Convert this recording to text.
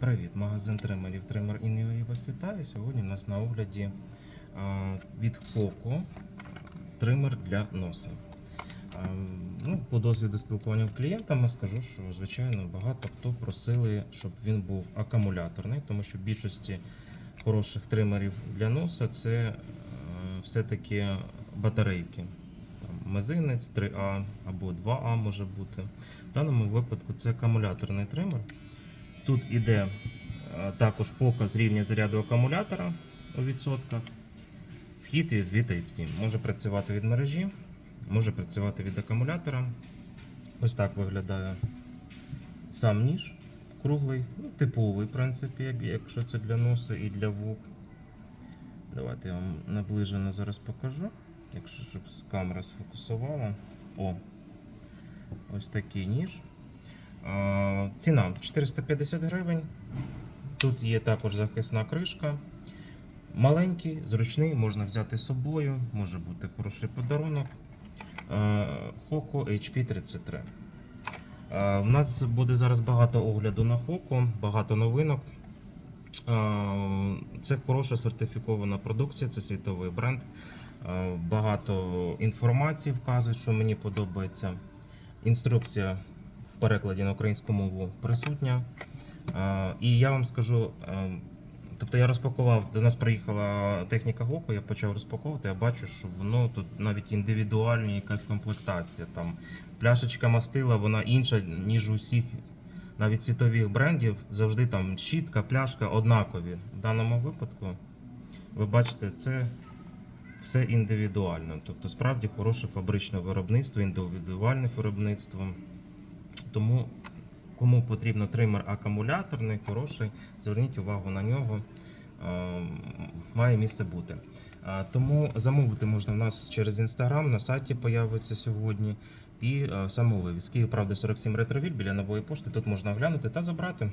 Привіт, магазин тримерів Тример і вас вітаю. Сьогодні у нас на огляді від Хоко тример для носа. Ну, по досвіду спілкування з клієнтами скажу, що звичайно багато хто просили, щоб він був акумуляторний, тому що в більшості хороших тримерів для носа це все-таки батарейки. Там, мизинець 3А або 2А може бути. В даному випадку це акумуляторний тример. Тут іде е, також показ рівня заряду акумулятора у відсотках. Вхід USB Type-C. Може працювати від мережі, може працювати від акумулятора. Ось так виглядає сам ніж круглий, ну, типовий, в принципі, якщо це для носа і для вух. Давайте я вам наближено зараз покажу, якщо щоб камера сфокусувала. О, ось такий ніж. Ціна 450 гривень. Тут є також захисна кришка. Маленький, зручний, можна взяти з собою, може бути хороший подарунок. Хоко HP33. У нас буде зараз багато огляду на Хоко, багато новинок. Це хороша сертифікована продукція, це світовий бренд. Багато інформації вказують, що мені подобається. Інструкція перекладі на українську мову присутня. Е, І я вам скажу, е, тобто я розпакував, до нас приїхала техніка Гоко, я почав розпаковувати, я бачу, що воно тут навіть індивідуальна якась комплектація. Там пляшечка мастила, вона інша, ніж у всіх навіть світових брендів. Завжди там щітка, пляшка однакові. В даному випадку, ви бачите, це все індивідуально. Тобто, справді хороше фабричне виробництво, індивідуальне виробництво. Тому кому потрібно тример акумуляторний, хороший, зверніть увагу на нього. Е, Має місце бути. Тому замовити можна в нас через інстаграм, на сайті появиться сьогодні. І е, самовивіз. Київ, правда, 47 ретровіль біля нової пошти. Тут можна оглянути та забрати.